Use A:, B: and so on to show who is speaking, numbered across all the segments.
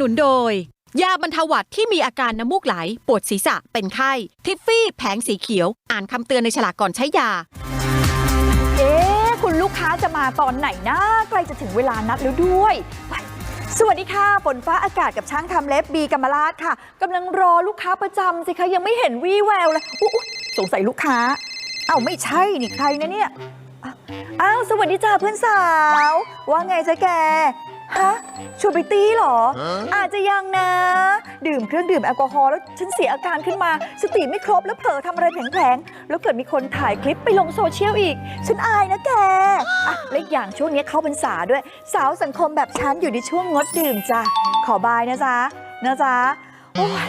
A: นุนโดย ยาบรรเทาหวัดที่มีอาการน้ำมูกไหล ปวดศีรษะเป็นไข้ ทิฟฟี่แผงสีเขียว อ่านคำเตือนในฉลากก่อนใช้ยา
B: เอ๊ะคุณลูกค้าจะมาตอนไหนนะใกล้จะถึงเวลานัดแล้วด้วยไปสวัสดีค่ะฝนฟ้าอากาศกับช่างทำเล็บบีกำมลาดค่ะกำลังรอลูกค้าประจำสิคะยังไม่เห็นวี่แววเลยอุ๊ยสงสัยลูกค้า เอ้าไม่ใช่นี่ใครนะเนี่ยอ้าวอ้าวสวัสดีจ้าเพื่อนสาว ว่าไงจ๊ะแก ฮะชวนไปตีเหรอ อาจจะยังนะ ดื่มเครื่องดื่มแอลกอฮอล์แล้วฉันเสียอาการขึ้นมา สติไม่ครบแล้วเผลอทำอะไรแผลงๆ แล้วเกิดมีคนถ่ายคลิปไปลงโซเชียลอีก ฉันอายนะแก อะและอีกอย่างช่วงนี้เข้าพรรษาด้วย สาวสังคมแบบฉันอยู่ในช่วงงดดื่มจ้ะขอบายนะจ๊ะนะจ๊ะโอ้ย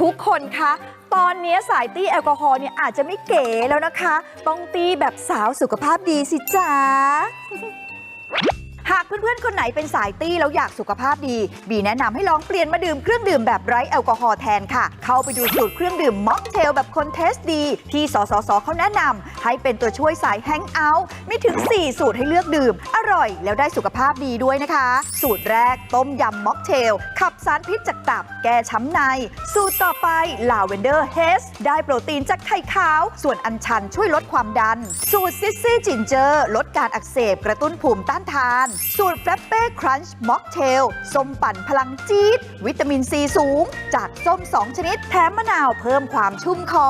B: ทุกคนคะตอนนี้สายตีแอลกอฮอล์เนี่ยอาจจะไม่เก๋แล้วนะคะ ต้องตีแบบสาวสุขภาพดีสิจ๊ะ หากเพื่อนๆ คนไหนเป็นสายตี้แล้วอยากสุขภาพดี บีแนะนำให้ลองเปลี่ยนมาดื่มเครื่องดื่มแบบไร้แอลกอฮอล์แทนค่ะ เข้าไปดูสูตรเครื่องดื่มม็อกเทลแบบคนเทสดี ที่สสสเขาแนะนำให้เป็นตัวช่วยสายแฮงเอาท์ไม่ถึง 4 สูตรให้เลือกดื่ม อร่อยแล้วได้สุขภาพดีด้วยนะคะ สูตรแรกต้มยำม็อกเทล ขับสารพิษจากตับ แก้ช้ำใน สูตรต่อไปลาเวนเดอร์เฮสได้โปรตีนจากไข่ขาว ส่วนอัญชันช่วยลดความดัน สูตรซิสซี่จินเจอร์ลดการอักเสบกระตุ้นภูมิต้านทานสูตรแฟปเป้ครันช์ม็อกเทลส้มปั่นพลังจี๊ดวิตามินซีสูง จากส้ม 2 ชนิด แถมมะนาวเพิ่มความชุ่มคอ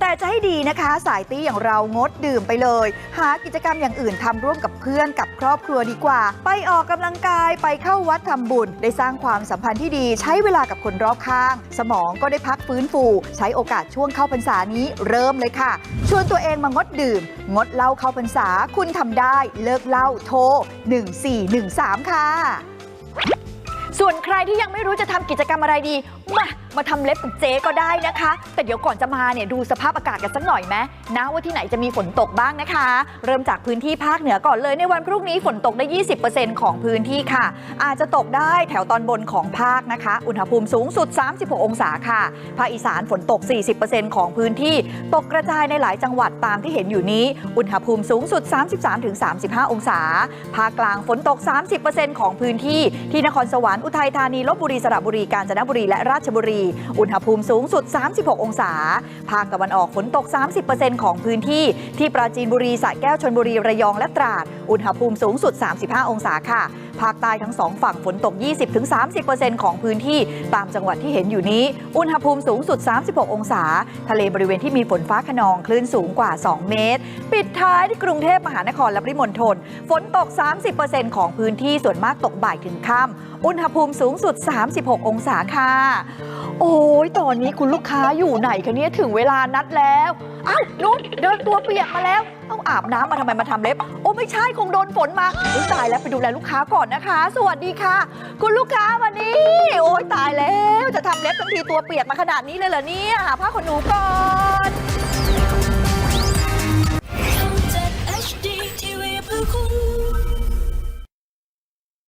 B: แต่จะให้ดีนะคะ สายตี้อย่างเรางดดื่มไปเลย หากิจกรรมอย่างอื่นทำร่วมกับ เพื่อนกับครอบครัวดีกว่า ไปออกกำลังกายไปเข้าวัดทำบุญ ได้สร้างความสัมพันธ์ที่ดี ใช้เวลากับคนรอบข้าง สมองก็ได้พักฟื้นฟู ใช้โอกาสช่วงเข้าพรรษานี้เริ่มเลยค่ะ ชวนตัวเองมางดดื่ม งดเหล้าเข้าพรรษาคุณทำได้ เลิกเหล้าโทร1413 ค่ะ ส่วนใครที่ยังไม่รู้จะทำกิจกรรมอะไรดี มามาทำเล็บกับเจ๊ก็ได้นะคะ แต่เดี๋ยวก่อนจะมาเนี่ยดูสภาพอากาศกันสักหน่อยไหมนะว่าที่ไหนจะมีฝนตกบ้างนะคะ เริ่มจากพื้นที่ภาคเหนือก่อนเลยในวันพรุ่งนี้ฝนตกได้ 20%ของพื้นที่ค่ะ อาจจะตกได้แถวตอนบนของภาคนะคะ อุณหภูมิสูงสุด 36 องศาค่ะ ภาคอีสานฝนตก 40%ของพื้นที่ ตกกระจายในหลายจังหวัดตามที่เห็นอยู่นี้ อุณหภูมิสูงสุด 33-35 องศา ภาคกลางฝนตก 30%ของพื้นที่ที่นครสวรรค์อุทัยธานีลบบุรีสระบุรีกาญจนบุรีและราชบุรี อุณหภูมิสูงสุด 36 องศา ภาคตะวันออกฝนตก 30%ของพื้นที่ที่ปราจีนบุรีสระแก้วชนบุรีระยองและตราด อุณหภูมิสูงสุด 35 องศาค่ะ ภาคใต้ทั้งสองฝั่งฝนตก 20-30%ของพื้นที่ตามจังหวัดที่เห็นอยู่นี้ อุณหภูมิสูงสุด 36 องศา ทะเลบริเวณที่มีฝนฟ้าขนองคลื่นสูงกว่า 2 เมตร ปิดท้ายที่กรุงเทพมหานครและปริมณฑลฝนตก 30%ของพื้นที่ส่วนมากตกบ่ายถึงค่ำอุณหภูมิสูงสุด 36 องศาค่ะ โอ้ยตอนนี้คุณลูกค้าอยู่ไหนคะเนี่ยถึงเวลานัดแล้วอ้าวนุ๊เดินตัวเปียกมาแล้ว ต้องอาบน้ำมาทำไมมาทำเล็บ โอ้ไม่ใช่คงโดนฝนมาอุ๊ยตายแล้วไปดูแลลูกค้าก่อนนะคะ สวัสดีค่ะ คุณลูกค้าวันนี้ โอ้ยตายแล้ว จะทำเล็บทั้งทีตัวเปียกมาขนาดนี้เลยเหรอเนี่ยหาผ้าขนหนูก่อน